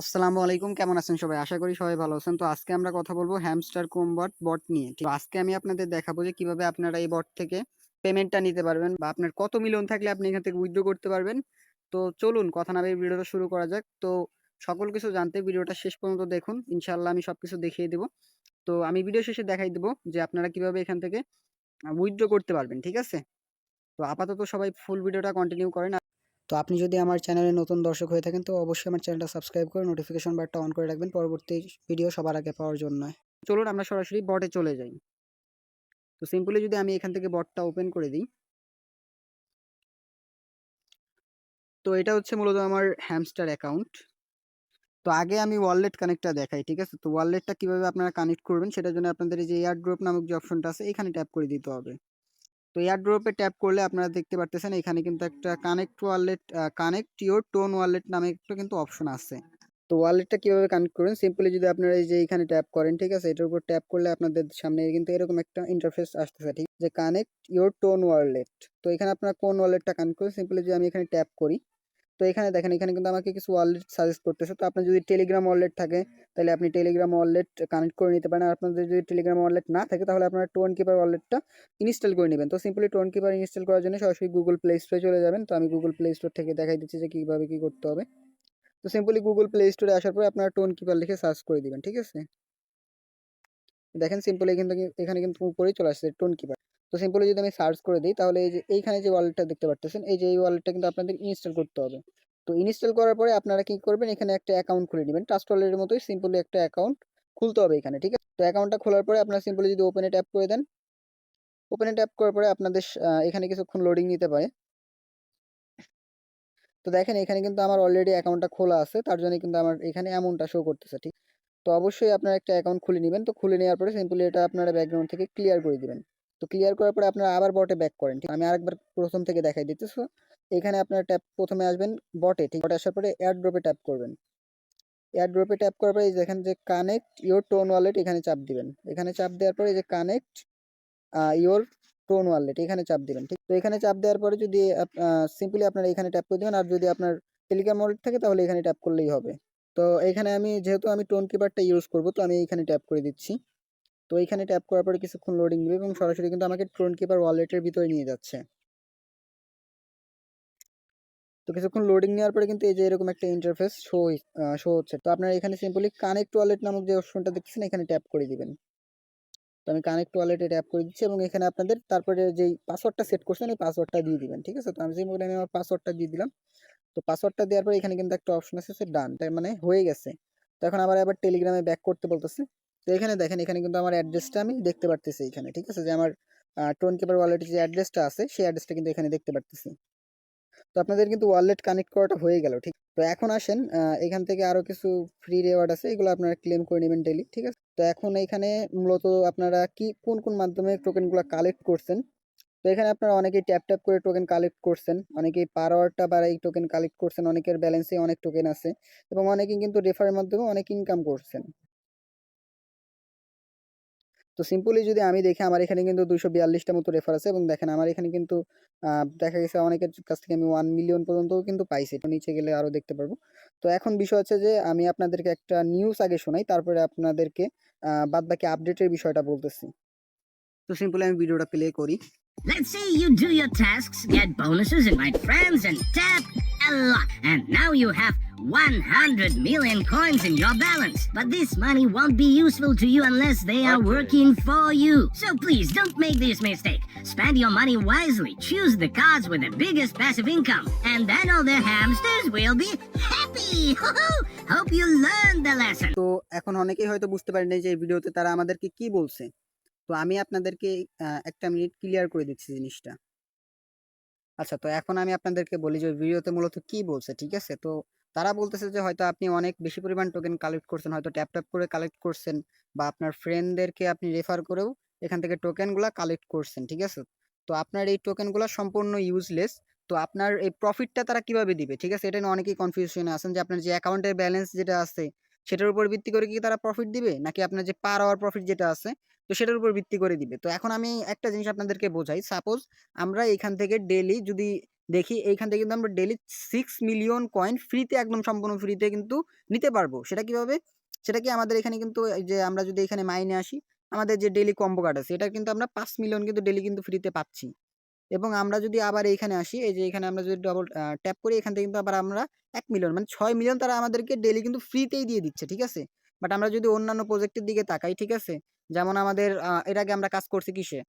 আসসালামু আলাইকুম, কেমন আছেন সবাই? আশা করি সবাই ভালো আছেন। তো আজকে আমরা কথা বলব হ্যামস্টার কোমবট বট নিয়ে। তো আজকে আমি আপনাদের দেখাবো যে কীভাবে আপনারা এই বট থেকে পেমেন্টটা নিতে পারবেন বা আপনার কত মিলিয়ন থাকলে আপনি এখান থেকে উইথড্র করতে পারবেন। তো চলুন, কথা না ভিডিওটা শুরু করা যাক। তো সকল কিছু জানতে ভিডিওটা শেষ পর্যন্ত দেখুন। ইনশাল্লাহ আমি সব কিছু দেখিয়ে দেবো। তো আমি ভিডিও শেষে দেখাই দেবো যে আপনারা কীভাবে এখান থেকে উইথড্র করতে পারবেন, ঠিক আছে? তো আপাতত সবাই ফুল ভিডিওটা কন্টিনিউ করেন। তো আপনি যদি আমার চ্যানেলে নতুন দর্শক হয়ে থাকেন, তো অবশ্যই আমার চ্যানেলটা সাবস্ক্রাইব করে নোটিফিকেশন বারটা অন করে রাখবেন। পরবর্তী ভিডিও সবার আগে পাওয়ার জন্য। চলুন আমরা সরাসরি বটে চলে যাই। তো সিম্পলি যদি আমি এখান থেকে বটটা ওপেন করে দিই। তো এটা হচ্ছে মূলত আমার হ্যামস্টার অ্যাকাউন্ট তো আগে আমি ওয়ালেট কানেক্টটা দেখাই, ঠিক আছে? তো ওয়ালেটটা কীভাবে আপনারা কানেক্ট করবেন, সেটার জন্য আপনাদের যে এয়ার ড্রপ নামক যে অপশনটা আছে, এখানে ট্যাপ করে দিতে হবে। তো এয়ারড্রপে ট্যাপ করলে আপনারা দেখতে পারতেছেন, এখানে কিন্তু একটা connect wallet connect your Ton wallet নামে একটা কিন্তু অপশন আছে। তো ওয়ালেটটা কীভাবে কানেক্ট করবেন? সিম্পলি যদি আপনারা এই যে এখানে ট্যাপ করেন, ঠিক আছে? এটার উপর ট্যাপ করলে আপনাদের সামনে কিন্তু এরকম একটা ইন্টারফেস আসতেছে, ঠিক? যে কানেক্ট ইউর টোন ওয়ালেট তো এখানে আপনারা কোন ওয়ালেটটা কানেক্ট করবেন? সিম্পলি যদি আমি এখানে ট্যাপ করি তো এখানে দেখেন, এখানে কিন্তু আমাকে কিছু ওয়ালেট সাজেস্ট করতেছে। তো আপনার যদি টেলিগ্রাম ওয়ালেট থাকে, তাহলে আপনি টেলিগ্রাম ওয়ালেট কানেক্ট করে নিতে পারেন। আর আপনাদের যদি টেলিগ্রাম ওয়ালেট না থাকে, তাহলে আপনারা টোন কিপার ওয়ালেটটা ইনস্টল করে নেবেন। তো সিম্পলি টোন কিপার ইনস্টল করার জন্য সরাসরি গুগল প্লে স্টোরে চলে যাবেন। তো আমি গুগল প্লে স্টোর থেকে দেখাই দিচ্ছি যে কীভাবে কী করতে হবে। তো সিম্পলি গুগল প্লে স্টোরে আসার পরে আপনারা টোন কিপার লিখে সার্চ করে দিবেন, ঠিক আছে? দেখেন সিম্পলি কিন্তু এখানে কিন্তু উপরেই চলে আসছে টোন কিপার তো সিম্পলি যদি আমি সার্চ করে দিই, তাহলে এই যে এইখানে যে ওয়ালেটটা দেখতে পাচ্ছেন এই যে এই ওয়ালেটটা কিন্তু আপনাদের ইনস্টল করতে হবে। তো ইনস্টল করার পরে আপনারা কি করবেন, এখানে একটা অ্যাকাউন্ট খুলে নেবেন। ট্রাস্ট ওয়ালেটের মতোই সিম্পলি একটা অ্যাকাউন্ট খুলতে হবে এখানে, ঠিক আছে? তো অ্যাকাউন্টটা খোলার পরে আপনারা সিম্পলি যদি ওপেনে ট্যাপ করে দেন ওপেনে ট্যাপ করার পরে আপনাদের এখানে কিছুক্ষণ লোডিং নিতে পারে। তো দেখেন এখানে কিন্তু আমার অলরেডি অ্যাকাউন্টটা খোলা আছে, তার জন্য কিন্তু আমার এখানে অ্যামাউন্টটা শো করতেছে, ঠিক? তো অবশ্যই আপনারা একটা অ্যাকাউন্ট খুলে নেবেন। তো খুলে নেওয়ার পরে সিম্পলি এটা আপনারা ব্যাকগ্রাউন্ড থেকে ক্লিয়ার করে দিবেন। তো ক্লিয়ার করার পরে আপনারা আবার বটে ব্যাক করেন, ঠিক আমি আরেকবার প্রথম থেকে দেখাই দিতেছি। এখানে আপনারা ট্যাপ প্রথমে আসবেন বটে ঠিক বটে আসার পরে এয়ার ড্রপে ট্যাপ করবেন। এয়ার ড্রপে ট্যাপ করার পরে যেখানে যে কানেক্ট ইওর টোন ওয়ালেট এখানে চাপ দিবেন। এখানে চাপ দেওয়ার পরে যে কানেক্ট ইওর টোন ওয়ালেট এখানে চাপ দিবেন, ঠিক? তো এখানে চাপ দেওয়ার পরে যদি সিম্পলি আপনারা এখানে ট্যাপ করে দেবেন, আর যদি আপনার টেলিগ্রাম ওয়ালেট থাকে, তাহলে এখানে ট্যাপ করলেই হবে। তো এখানে আমি, যেহেতু আমি টোন কিপারটা ইউজ করব, তো আমি এখানে ট্যাপ করে দিচ্ছি। তো এখানে ট্যাপ করার পরে কিছুক্ষণ লোডিং দেবে এবং সরাসরি কিন্তু আমাকে ট্রোন কিপার ওয়ালেটের ভিতরে নিয়ে যাচ্ছে। তো কিছুক্ষণ লোডিং নেওয়ার পরে কিন্তু এই যে এরকম একটা ইন্টারফেস শো শো হচ্ছে। তো আপনারা এখানে সিম্পলি কানেক্ট ওয়ালেট নামক যে অপশনটা দেখছেন এখানে ট্যাপ করে দিবেন। তো আমি কানেক্ট ওয়ালেটে ট্যাপ করে দিচ্ছি এবং এখানে আপনাদের তারপরে যেই পাসওয়ার্ডটা সেট করছেন এই পাসওয়ার্ডটা দিয়ে দিবেন, ঠিক আছে? তো আমি সিম্পলি আমি আমার পাসওয়ার্ডটা দিয়ে দিলাম। তো পাসওয়ার্ডটা দেওয়ার পরে এখানে কিন্তু একটা অপশন আছে ডান তার মানে হয়ে গেছে। তো এখন আবার আবার টেলিগ্রামে ব্যাক করতে বলতেছে। তো এখানে দেখেন, এখানে কিন্তু আমার অ্যাড্রেসটা আমি দেখতে পারতেছি এখানে, ঠিক আছে? যে আমার টোন কিপার ওয়ালেটের যে অ্যাড্রেসটা আছে, সেই অ্যাড্রেসটা কিন্তু এখানে দেখতে পারতেছি। তো আপনাদের কিন্তু ওয়ালেট কানেক্ট করাটা হয়ে গেল, ঠিক? তো এখন আসেন এখান থেকে আরও কিছু ফ্রি রেওয়ার্ড আছে, এগুলো আপনারা ক্লেম করে নেবেন ডেলি ঠিক আছে? তো এখন এখানে মূলত আপনারা কি, কোন কোন মাধ্যমে টোকেনগুলো কালেক্ট করছেন? তো এখানে আপনারা অনেকেই ট্যাপ ট্যাপ করে টোকেন কালেক্ট করছেন, অনেকেই পার আওয়ারটা বাড়াই টোকেন কালেক্ট করছেন, অনেকের ব্যালেন্সে অনেক টোকেন আছে, এবং অনেকেই কিন্তু রেফারের মাধ্যমে অনেক ইনকাম করছেন। তো সিম্পলি যদি আমি দেখি আমার এখানে কিন্তু দুশো বিয়াল্লিশটা মতো রেফার আছে এবং দেখেন আমার এখানে কিন্তু দেখা গেছে অনেকের কাছ থেকে আমি ওয়ান মিলিয়ন পর্যন্ত কিন্তু পাইছি। নিচে গেলে আরও দেখতে পারব। তো এখন বিষয় হচ্ছে যে আমি আপনাদেরকে একটা নিউজ আগে শোনাই তারপরে আপনাদেরকে বাদ বাকি আপডেটের বিষয়টা বলতেছি। তো সিম্পলি আমি ভিডিওটা প্লে করি। Let's say you do your tasks, get bonuses, invite friends, and tap a lot. And now you have 100 million coins in your balance. But this money won't be useful to you unless they are Okay. working for you. So please don't make this mistake. Spend your money wisely. Choose the cards with the biggest passive income. And then all the hamsters will be happy. Hope you learned the lesson. তো এখন অনেকেই হয়তো বুঝতে পারেন যে এই ভিডিওতে তারা আমাদেরকে কি বলছে তো আমি আপনাদেরকে একটা মিনিট ক্লিয়ার করে দিচ্ছি জিনিসটা আচ্ছা তো এখন আমি আপনাদেরকে বলি যে ভিডিওতে মূলত কি বলছে ঠিক আছে তো তারা বলতেছে যে হয়তো আপনি অনেক বেশি পরিমাণ টোকেন কালেক্ট করছেন, হয়তো ট্যাপ ট্যাপ করে কালেক্ট করছেন বা আপনার ফ্রেন্ডদেরকে আপনি রেফার করেও এখান থেকে টোকেনগুলো কালেক্ট করছেন, ঠিক আছে? তো আপনার এই টোকেনগুলো সম্পূর্ণ ইউজলেস তো আপনার এই প্রফিটটা তারা কীভাবে দিবে, ঠিক আছে? এটা নিয়ে অনেকেই কনফিউশনে আছেন যে আপনার যে অ্যাকাউন্টের ব্যালেন্স যেটা আছে সেটার উপর ভিত্তি করে কি তারা প্রফিট দিবে? নাকি আপনার যে পার আওয়ার প্রফিট যেটা আছে, তো সেটার উপর ভিত্তি করে দিবে? তো এখন আমি একটা জিনিস আপনাদেরকে বোঝাই। সাপোজ আমরা এখান থেকে ডেলি যদি দেখি, এইখান থেকে কিন্তু আমরা ডেলি সিক্স মিলিয়ন কয়েন ফ্রিতে একদম সম্পূর্ণ ফ্রিতে কিন্তু নিতে পারব। সেটা কীভাবে? সেটা কি আমাদের এখানে কিন্তু যে আমরা যদি এখানে মাইনে আসি, আমাদের যে ডেলি কম্বো কার্ড আছে, এটা কিন্তু আমরা পাঁচ মিলিয়ন কিন্তু ডেলি কিন্তু ফ্রিতে পাচ্ছি। এবং আমরা যদি আবার এইখানে আসি, এই যে এখানে আমরা যদি ডবল ট্যাপ করি, এখান থেকে কিন্তু আবার আমরা এক মিলিয়ন মানে ছয় মিলিয়ন তারা আমাদেরকে ডেলি কিন্তু ফ্রিতেই দিয়ে দিচ্ছে, ঠিক আছে? বাট আমরা যদি অন্যান্য প্রজেক্টের দিকে তাকাই, ঠিক আছে? যেমন আমাদের এর আগে আমরা কাজ করছি কিসে?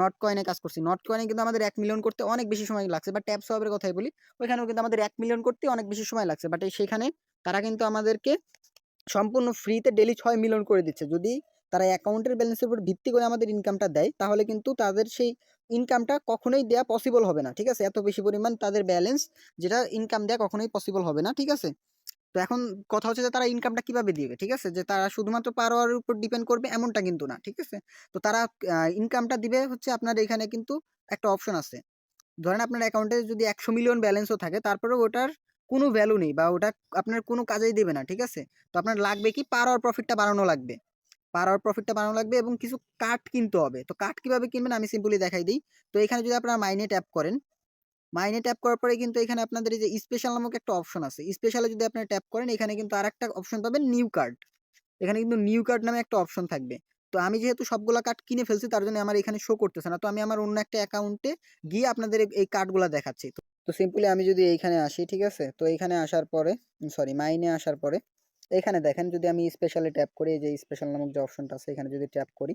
নট কয়েনে কাজ করছি। নট কয়েনে কিন্তু আমাদের এক মিলিয়ন করতে অনেক বেশি সময় লাগছে বা ট্যাপ সবের কথাই বলি, ওইখানেও কিন্তু আমাদের এক মিলিয়ন করতে অনেক বেশি সময় লাগছে বাট সেখানে তারা কিন্তু আমাদেরকে সম্পূর্ণ ফ্রিতে ডেলি ছয় মিলিয়ন করে দিচ্ছে। যদি তারা অ্যাকাউন্টের ব্যালেন্সের উপর ভিত্তি করে আমাদের ইনকামটা দেয়, তাহলে কিন্তু তাদের সেই ইনকামটা কখনোই দেওয়া পসিবল হবে না, ঠিক আছে? এত বেশি পরিমাণ তাদের ব্যালেন্স যেটা ইনকাম দেওয়া কখনোই পসিবল হবে না, ঠিক আছে? তো এখন কথা হচ্ছে যে তারা ইনকামটা কীভাবে দিবে, ঠিক আছে? যে তারা শুধুমাত্র পার আওয়ারের উপর ডিপেন্ড করবে এমনটা কিন্তু না, ঠিক আছে? তো তারা ইনকামটা দিবে হচ্ছে আপনার এখানে কিন্তু একটা অপশন আছে। ধরেন আপনার অ্যাকাউন্টে যদি একশো মিলিয়ন ব্যালেন্সও থাকে, তারপরেও ওটার কোনো ভ্যালু নেই বা ওটা আপনার কোনো কাজেই দেবে না, ঠিক আছে? তো আপনার লাগবে কি পার আওয়ার প্রফিটটা বাড়ানো লাগবে। পার প্রফিটটা বাড়ানো লাগবে এবং কিছু কার্ড কিনতে হবে। তো কার্ড কীভাবে কিনবেন আমি সিম্পলি দেখাই দিই। তো এখানে যদি আপনারা মাইনে ট্যাপ করেন, মাইনে ট্যাপ করার পরে কিন্তু এখানে আপনাদের যে স্পেশাল নামক একটা অপশন আছে। স্পেশালে যদি আপনারা ট্যাপ করেন, এখানে কিন্তু আরেকটা অপশন পাবেন নিউ কার্ড এখানে কিন্তু নিউ কার্ড নামে একটা অপশন থাকবে। তো আমি যেহেতু সবগুলা কার্ড কিনে ফেলছি, তার জন্য আমার এখানে শো করতেছে না। তো আমি আমার অন্য একটা অ্যাকাউন্টে গিয়ে আপনাদের এই- কার্ডগুলো দেখাচ্ছি। তো সিম্পলি আমি যদি এইখানে আসি, ঠিক আছে? তো এইখানে আসার পরে সরি মাইনে আসার পরে এখানে দেখেন যদি আমি স্পেশালে ট্যাপ করি যে স্পেশাল নামক যে অপশনটা আছে, এখানে যদি ট্যাপ করি,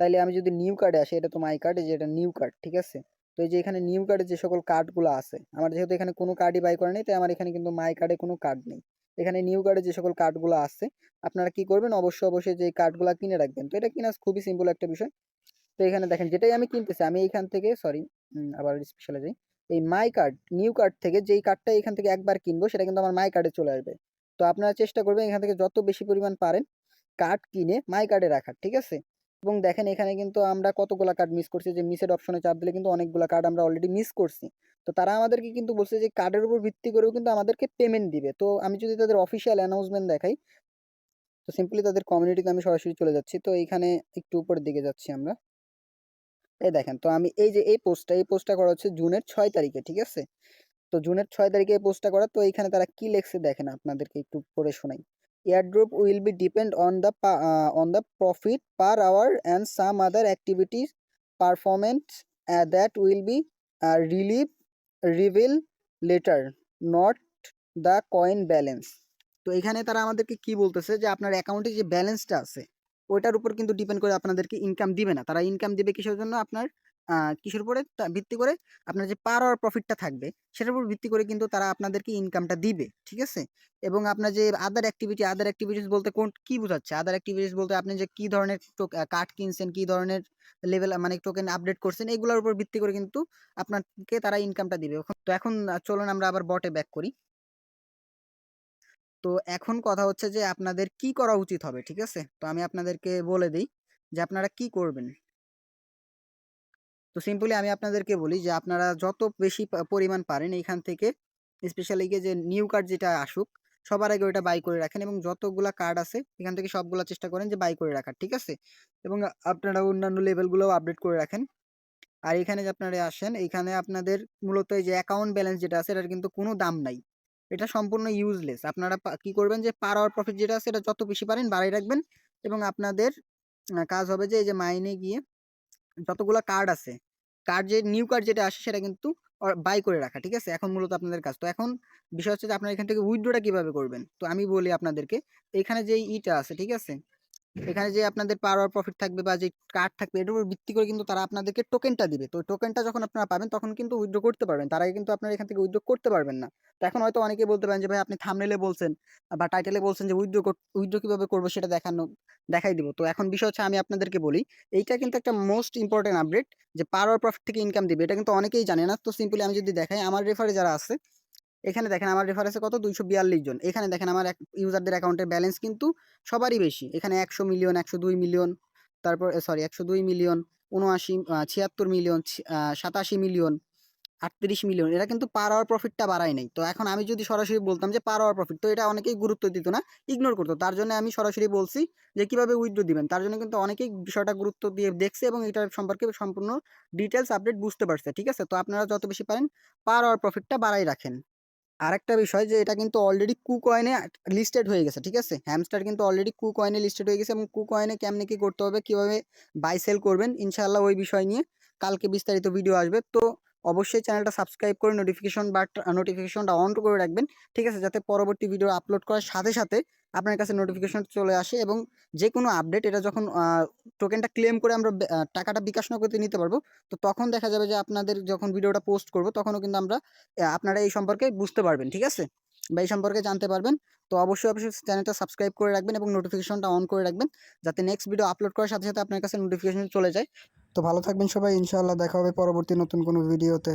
তাইলে আমি যদি নিউ কার্ডে আসি, এটা তো মাই কার্ড যে এটা নিউ কার্ড ঠিক আছে? তো এই যে এখানে নিউ কার্ডে যে সকল কার্ডগুলো আছে, আমার যেহেতু এখানে কোনো কার্ডই বাই করা নেই, তাই আমার এখানে কিন্তু মাই কার্ডে কোনো কার্ড নেই। এখানে নিউ কার্ডে যে সকল কার্ডগুলো আছে, আপনারা কি করবেন? অবশ্যই অবশ্যই যে কার্ডগুলো কিনে রাখবেন। তো এটা কিনা খুবই সিম্পল একটা বিষয়। তো এখানে দেখেন, যেটাই আমি কিনতেছি, আমি এইখান থেকে সরি আবার স্পেশালে যাই, এই মাই কার্ড নিউ কার্ড থেকে যেই কার্ডটা এখান থেকে একবার কিনবো, সেটা কিন্তু আমার মাই কার্ডে চলে আসবে। তো আপনারা চেষ্টা করবেন এখান থেকে যত বেশি পরিমাণ পারেন কার্ড কিনে মাই কার্ডে রাখার, ঠিক আছে? এবং দেখেন এখানে কিন্তু আমরা কতগুলো কার্ড মিস করছি, যে মিসের অপশনে চাপ দিলে কিন্তু অনেকগুলা কার্ড আমরা অলরেডি মিস করছি। তো তারা আমাদেরকে কিন্তু বলছে যে কার্ডের উপর ভিত্তি করেও কিন্তু আমাদেরকে পেমেন্ট দিবে। তো আমি যদি তাদের অফিসিয়াল অ্যানাউন্সমেন্ট দেখাই, তো সিম্পলি তাদের কমিউনিটিতে আমি সরাসরি চলে যাচ্ছি। তো এইখানে একটু উপরের দিকে যাচ্ছি আমরা। এই দেখেন, তো আমি এই যে এই পোস্টটা এই পোস্টটা করা হচ্ছে জুনের ছয় তারিখে, ঠিক আছে? তো জুনের ছয় তারিখে এই পোস্টটা করা। তো এইখানে তারা কি লেখছে দেখেন আপনাদেরকে একটু পড়ে শোনাই। Airdrop will be depend on the on the profit per hour and some other activities performance that will be relieve reveal later not the coin balance তো এখানে তারা আমাদেরকে কি বলতেছে যে আপনার অ্যাকাউন্টে যে ব্যালেন্সটা আছে, ওইটার উপর কিন্তু ডিপেন্ড করে আপনাদেরকে ইনকাম দিবে না। তারা ইনকাম দিবে কিসের জন্য? আপনার কিসের উপরে? ভিত্তি করে আপনার যে পার আওয়ার প্রফিটটা থাকবে, সেটার উপর ভিত্তি করে কিন্তু তারা আপনাদেরকে ইনকামটা দিবে, ঠিক আছে? এবং আপনার যে আদার অ্যাক্টিভিটি আদার অ্যাক্টিভিটিস বলতে কোন, কি বোঝাচ্ছে? আদার অ্যাক্টিভিটিস বলতে আপনি যে কী ধরনের কার্ড কিনছেন, কী ধরনের লেভেল মানে টোকেন আপডেট করছেন, এগুলোর উপর ভিত্তি করে কিন্তু আপনাকে তারা ইনকামটা দিবে। তো এখন চলুন আমরা আবার বটে ব্যাক করি। তো এখন কথা হচ্ছে যে আপনাদের কি করা উচিত হবে, ঠিক আছে? তো আমি আপনাদেরকে বলে দিই যে আপনারা কি করবেন? তো সিম্পলি আমি আপনাদেরকে বলি যে আপনারা যত বেশি পরিমাণ পারেন এইখান থেকে স্পেশালি গিয়ে যে নিউ কার্ড যেটা আসুক, সবার আগে ওইটা বাই করে রাখেন এবং যতগুলা কার্ড আছে, এখান থেকে সবগুলা চেষ্টা করেন যে বাই করে রাখার, ঠিক আছে? এবং আপনারা অন্যান্য লেভেলগুলোও আপডেট করে রাখেন। আর এখানে যে আপনারা আসেন, এখানে আপনাদের মূলত যে অ্যাকাউন্ট ব্যালেন্স যেটা আছে, এটার কিন্তু কোনো দাম নাই। এটা সম্পূর্ণ ইউজলেস আপনারা কি করবেন যে পার আওয়ার প্রফিট যেটা আছে, এটা যত বেশি পারেন বাড়াই রাখবেন এবং আপনাদের কাজ হবে যে এই যে মাইনে গিয়ে যতগুলা কার্ড আছে কার্ড যে নিউ কার্ড যেটা আসে সেটা কিন্তু বাই করে রাখা, ঠিক আছে? এখন মূলত আপনাদের কাজ। তো এখন বিষয় হচ্ছে যে আপনারা এখান থেকে উইথড্রটা কীভাবে করবেন? তো আমি বলি আপনাদেরকে, এখানে যে ইটা আছে, ঠিক আছে? এখানে যে আপনাদের পার আওয়ার প্রফিট থাকবে বা যে কার্ড থাকবে, এটার উপর ভিত্তি করে কিন্তু তারা আপনাদেরকে টোকেনটা দিবে। তো টোকেনটা যখন আপনারা পাবেন, তখন কিন্তু উইথড্র করতে পারবেন। তার আগে কিন্তু আপনারা এখান থেকে উইথড্র করতে পারবেন না। তো এখন হয়তো অনেকে বলতে পারেন যে, ভাই, আপনি থামনেলে বলছেন বা টাইটেলে বলছেন যে উইথড্র উইথড্র কীভাবে করব সেটা দেখানো, দেখাই দিব। তো এখন বিষয় হচ্ছে আমি আপনাদেরকে বলি, এইটা কিন্তু একটা মোস্ট ইম্পর্টেন্ট আপডেট যে পার আওয়ার প্রফিট থেকে ইনকাম দিবে। এটা কিন্তু অনেকেই জানে না। তো সিম্পলি আমি যদি দেখাই, আমার রেফারে যারা আছে এখানে দেখেন আমার রেফারেন্সে কত? দুইশো বিয়াল্লিশ জন। এখানে দেখেন আমার ইউজারদের অ্যাকাউন্টের ব্যালেন্স কিন্তু সবারই বেশি। এখানে একশো মিলিয়ন একশো দুই মিলিয়ন তারপর সরি একশো দুই মিলিয়ন উনআশি ছিয়াত্তর মিলিয়ন সাতাশি মিলিয়ন আটত্রিশ মিলিয়ন এরা কিন্তু পার আওয়ার প্রফিটটা বাড়ায় নাই। তো এখন আমি যদি সরাসরি বলতাম যে পার আওয়ার প্রফিট তো এটা অনেকেই গুরুত্ব দিত না ইগনোর করতো। তার জন্য আমি সরাসরি বলছি যে কীভাবে উইথড্র দিবেন? তার জন্য কিন্তু অনেকেই বিষয়টা গুরুত্ব দিয়ে দেখছে এবং এটার সম্পর্কে সম্পূর্ণ ডিটেলস আপডেট বুঝতে পারছে। ঠিক আছে? তো আপনারা যত বেশি পারেন পার আওয়ার প্রফিটটা বাড়াই রাখেন। আরেকটা বিষয় যে, এটা কিন্তু অলরেডি কু কয়েনে লিস্টেড হয়ে গেছে, ঠিক আছে? হ্যামস্টার কিন্তু অলরেডি কু কয়েনে লিস্টেড হয়ে গেছে এবং কু কয়েনে কেমনে কী করতে হবে, কীভাবে বাই সেল করবেন, ইনশাআল্লাহ ওই বিষয় নিয়ে কালকে বিস্তারিত ভিডিও আসবে। তো অবশ্যই চ্যানেলটা সাবস্ক্রাইব করে নোটিফিকেশন বাট নোটিফিকেশনটা অন করে রাখবেন। ঠিক আছে? যাতে পরবর্তী ভিডিও আপলোড করার সাথে সাথে আপনার কাছে নোটিফিকেশন চলে আসে এবং যে কোনো আপডেট এটা যখন টোকেনটা ক্লেম করে আমরা বে- টাকাটা বিকাশ নগদে নিতে পারব, তো তখন দেখা যাবে যে আপনাদের যখন ভিডিওটা পোস্ট করব, তখনও কিন্তু আমরা আপনারা এই সম্পর্কে বুঝতে পারবেন। ঠিক আছে? বা এই সম্পর্কে জানতে পারবেন। তো অবশ্যই অবশ্যই চ্যানেলটা সাবস্ক্রাইব করে রাখবেন এবং নোটিফিকেশনটা অন করে রাখবেন, যাতে নেক্সট ভিডিও আপলোড করার সাথে সাথে আপনার কাছে নোটিফিকেশন চলে যায়। তো ভালো থাকবেন সবাই, ইনশাআল্লাহ দেখা হবে পরবর্তী নতুন কোনো ভিডিওতে